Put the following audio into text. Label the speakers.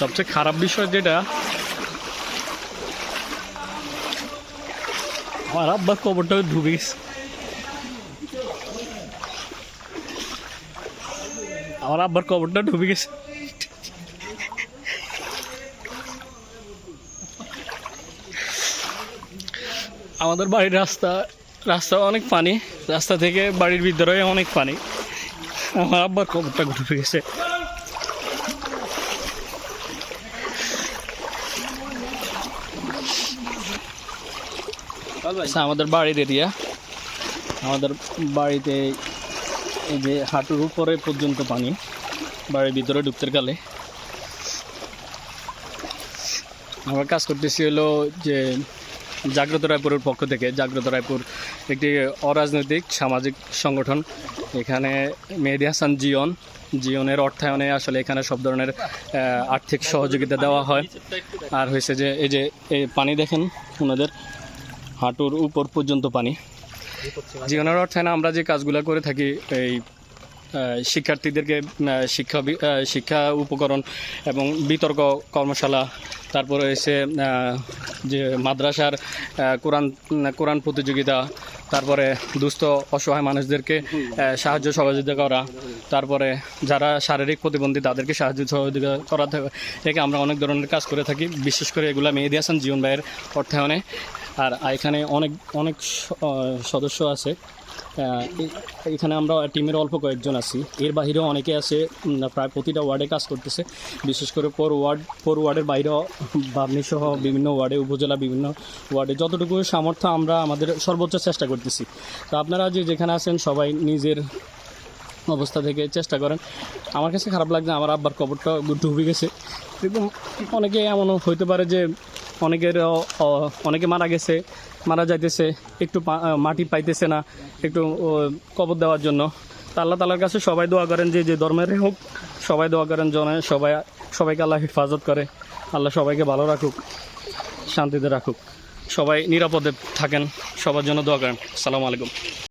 Speaker 1: সবচেয়ে খারাপ বিষয় যেটা, আমার আব্বার কবরটা ডুবে আমার আব্বার কবরটা ডুবে গেছে। আমাদের বাড়ির রাস্তা রাস্তা অনেক পানি, রাস্তা থেকে বাড়ির ভিতরে অনেক পানি। আমার আব্বার কবরটা ডুবে গেছে। আমাদের বাড়ির এরিয়া। আমাদের বাড়িতে এই যে হাঁটুর উপরে পর্যন্ত পানি, বাড়ির ভিতরে ঢুকতে গেলে। আমরা কাজ করতেছি হলো যে জাগ্রত রায়পুরের পক্ষ থেকে। জাগ্রত রায়পুর একটি অরাজনৈতিক সামাজিক সংগঠন। এখানে মেহেদি হাসান জিয়ন, জিয়নের অর্থায়নে আসলে এখানে সব ধরনের আর্থিক সহযোগিতা দেওয়া হয়। আর হয়েছে যে এই যে, এই পানি দেখেন ওনাদের। হাঁটুর উপর পর্যন্ত পানি। জীবনের অর্থায়নে আমরা যে কাজগুলো করে থাকি, এই শিক্ষার্থীদেরকে শিক্ষা শিক্ষা উপকরণ এবং বিতর্ক কর্মশালা, তারপরে এসে যে মাদ্রাসার কোরআন কোরআন প্রতিযোগিতা, তারপরে দুস্থ, অসহায় মানুষদেরকে সাহায্য সহযোগিতা করা, তারপরে যারা শারীরিক প্রতিবন্ধী তাদেরকে সাহায্য সহযোগিতা করা, থেকে আমরা অনেক ধরনের কাজ করে থাকি। বিশেষ করে এগুলো মেহেদি হাসান জীবন ভাইয়ের অর্থায়নে। আর এখানে অনেক অনেক সদস্য আছে। এখানে আমরা টিমের অল্প কয়েকজন আছি। এর বাহিরেও অনেকে আছে প্রায় প্রতিটা ওয়ার্ডে কাজ করতেছে। বিশেষ করে পর ওয়ার্ড, পর ওয়ার্ডের বাইরেও বাবনি সহ বিভিন্ন ওয়ার্ডে, উপজেলা বিভিন্ন ওয়ার্ডে যতটুকু সামর্থ্য আমরা আমাদের সর্বোচ্চ চেষ্টা করতেছি। তো আপনারা যে যেখানে আছেন সবাই নিজের অবস্থা থেকে চেষ্টা করেন। আমার কাছে খারাপ লাগছে, আমার আব্বার কবরটা ডুবে গেছে। কিন্তু অনেকে এমনও হইতে পারে যে অনেকের অনেকে মারা গেছে, মারা যাইতেছে, একটু মাটি পাইতেছে না, একটু কবর দেওয়ার জন্য। তা আল্লাহ তালার কাছে সবাই দোয়া করেন যে যে ধর্মের হোক, সবাই দোয়া করেন জনে সবাই, সবাইকে আল্লাহ হেফাজত করে। আল্লাহ সবাইকে ভালো রাখুক, শান্তিতে রাখুক। সবাই নিরাপদে থাকেন, সবার জন্য দোয়া করেন। সালামু আলাইকুম।